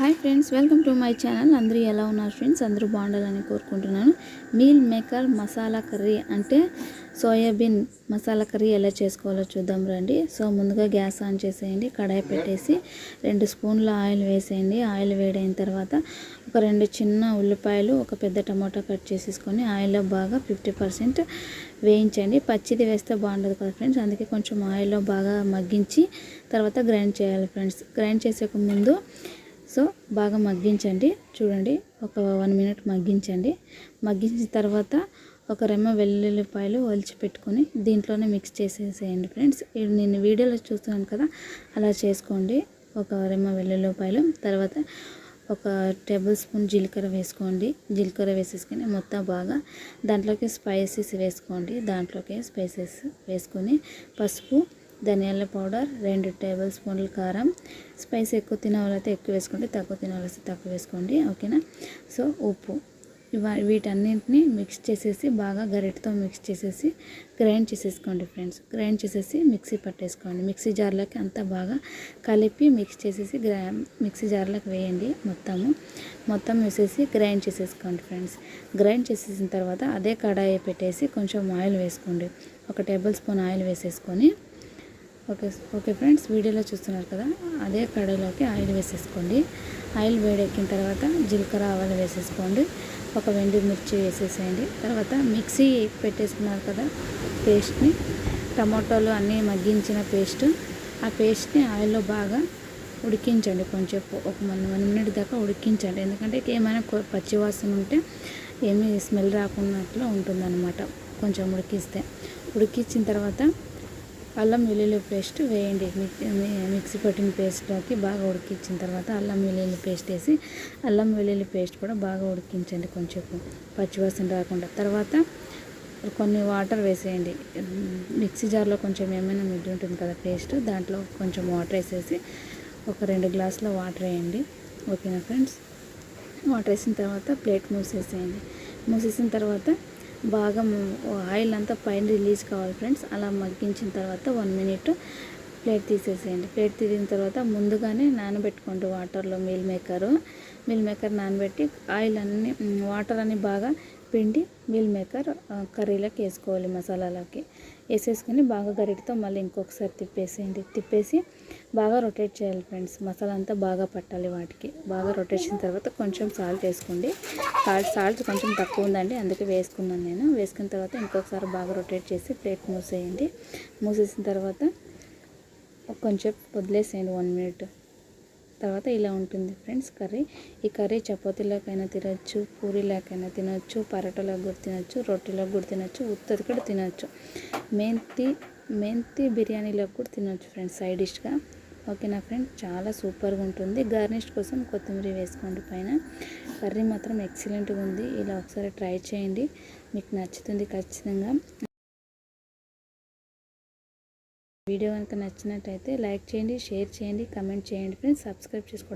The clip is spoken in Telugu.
Hi friends welcome to my channel. అందరూ ఎలా ఉన్నారు ఫ్రెండ్స్? అందరూ బాగుండాలని కోరుకుంటున్నాను. మీల్ మేకర్ మసాలా కర్రీ అంటే సోయాబీన్ మసాలా కర్రీ ఎలా చేసుకోవాలో చూద్దాం రండి. సో ముందుగా గ్యాస్ ఆన్ చేసేయండి. కడాయి పెట్టేసి రెండు స్పూన్ల ఆయిల్ వేసేయండి. ఆయిల్ వేడైన తర్వాత ఒక రెండు చిన్న ఉల్లిపాయలు ఒక పెద్ద టమాటా కట్ చేసేసుకొని ఆయిల్లో బాగా ఫిఫ్టీ పర్సెంట్ వేయించండి. పచ్చిది వేస్తే బాగుండదు కదా ఫ్రెండ్స్? అందుకే కొంచెం ఆయిల్లో బాగా మగ్గించి తర్వాత గ్రైండ్ చేయాలి ఫ్రెండ్స్. గ్రైండ్ చేసే ముందు సో బాగా మగ్గించండి. చూడండి ఒక వన్ మినిట్ మగ్గించండి. మగ్గించిన తర్వాత ఒక రెమ్మ వెల్లుల్లిపాయలు ఒలిచి పెట్టుకొని దీంట్లోనే మిక్స్ చేసేసేయండి ఫ్రెండ్స్. నేను వీడియోలో చూస్తున్నాను కదా అలా చేసుకోండి. ఒక రెమ్మ వెల్లుల్లిపాయలు తర్వాత ఒక టేబుల్ స్పూన్ జీలకర్ర వేసుకోండి. జీలకర్ర వేసేసుకొని మొత్తం బాగా దాంట్లోకి స్పైసెస్ వేసుకోండి. దాంట్లోకి స్పైసెస్ వేసుకొని పసుపు ధనియాల పౌడర్ రెండు టేబుల్ స్పూన్ల కారం. స్పైస్ ఎక్కువ తినే ఎక్కువ వేసుకోండి తక్కువ తినే తక్కువ వేసుకోండి ఓకేనా? సో ఉప్పు. ఇవ వీటన్నింటినీ మిక్స్ చేసేసి బాగా గరిటతో మిక్స్ చేసేసి గ్రైండ్ చేసేసుకోండి ఫ్రెండ్స్. గ్రైండ్ చేసేసి మిక్సీ పట్టేసుకోండి. మిక్సీ జార్లోకి అంతా బాగా కలిపి మిక్స్ చేసేసి గ్రా మిక్సీ జార్లోకి వేయండి మొత్తము. మొత్తం వేసేసి గ్రైండ్ చేసేసుకోండి ఫ్రెండ్స్. గ్రైండ్ చేసేసిన తర్వాత అదే కడాయి పెట్టేసి కొంచెం ఆయిల్ వేసుకోండి. ఒక టేబుల్ స్పూన్ ఆయిల్ వేసేసుకొని ఓకే ఓకే ఫ్రెండ్స్ వీడియోలో చూస్తున్నారు కదా? అదే కడాయిలోకి ఆయిల్ వేసేసుకోండి. ఆయిల్ వేడెక్కిన తర్వాత జీలకర్ర ఆవాలు వేసేసుకోండి. ఒక వెండి మిర్చి వేసేసేయండి. తర్వాత మిక్సీ పెట్టేసుకున్నారు కదా పేస్ట్ని. టమాటోలు అన్నీ మగ్గించిన పేస్ట్. ఆ పేస్ట్ని ఆయిల్లో బాగా ఉడికించండి కొంచెం. ఒక వన్ వన్ మినిట్ దాకా ఉడికించండి. ఎందుకంటే ఏమైనా పచ్చివాసన ఉంటే ఏమీ స్మెల్ రాకున్నట్లు ఉంటుందన్నమాట కొంచెం ఉడికిస్తే. ఉడికించిన తర్వాత అల్లం వెల్లుల్లి పేస్ట్ వేయండి. మిక్సీ పట్టిన పేస్ట్లోకి బాగా ఉడికించిన తర్వాత అల్లం వెల్లుల్లి పేస్ట్ వేసి అల్లం వెల్లుల్లి పేస్ట్ కూడా బాగా ఉడికించండి కొంచెం పచ్చివాసన రాకుండా. తర్వాత కొన్ని వాటర్ వేసేయండి. మిక్సీ జార్లో కొంచెం ఏమైనా మిడ్డి ఉంటుంది కదా పేస్ట్ దాంట్లో కొంచెం వాటర్ వేసేసి ఒక రెండు గ్లాసుల వాటర్ వేయండి. ఓకేనా ఫ్రెండ్స్? వాటర్ వేసిన తర్వాత ప్లేట్ మూసేసేయండి. మూసేసిన తర్వాత బాగా ఆయిల్ అంతా పైన రిలీజ్ కావాలి ఫ్రెండ్స్. అలా మగ్గించిన తర్వాత వన్ మినిట్ ప్లేట్ తీసేసేయండి. ప్లేట్ తీసిన తర్వాత ముందుగానే నానబెట్టుకోండి వాటర్లో మిల్ మేకరు. మిల్ మేకర్ నానబెట్టి ఆయిల్ అన్ని వాటర్ అన్ని బాగా పిండి మీల్ మేకర్ కర్రీలోకి వేసుకోవాలి మసాలాలోకి. వేసేసుకొని బాగా గరిటితో మళ్ళీ ఇంకొకసారి తిప్పేసేయండి. తిప్పేసి బాగా రొటేట్ చేయాలి ఫ్రెండ్స్ మసాలా అంతా బాగా పట్టాలి వాటికి. బాగా రొటేట్ చేసిన తర్వాత కొంచెం సాల్ట్ వేసుకోండి. సాల్ట్ సాల్ట్ కొంచెం తక్కువ ఉందండి. అందుకే వేసుకున్నాను నేను. వేసుకున్న తర్వాత ఇంకొకసారి బాగా రొటేట్ చేసి ప్లేట్ మూసేయండి. మూసేసిన తర్వాత కొంచెం వదిలేసేయండి వన్ మినిట్ తర్వాత ఇలా ఉంటుంది ఫ్రెండ్స్ కర్రీ. ఈ కర్రీ చపాతీలోకైనా తినచ్చు పూరీలాకైనా తినచ్చు పరోటాలకు కూడా తినచ్చు రొట్టెలకు కూడా తినచ్చు ఉత్తది కూడా తినచ్చు. మెంతి మెంతి బిర్యానీలోకి కూడా తినచ్చు ఫ్రెండ్స్ సైడ్ డిష్గా. ఓకేనా ఫ్రెండ్స్ చాలా సూపర్గా ఉంటుంది. గార్నిష్ కోసం కొత్తిమీర వేసుకోండి పైన. కర్రీ మాత్రం ఎక్సలెంట్గా ఉంది. ఇలా ఒకసారి ట్రై చేయండి. మీకు నచ్చుతుంది ఖచ్చితంగా. వీడియో కనుక నచ్చినట్టయితే లైక్ చేయండి షేర్ చేయండి కమెంట్ చేయండి. ఫ్రెండ్స్ సబ్స్క్రైబ్ చేసుకోండి.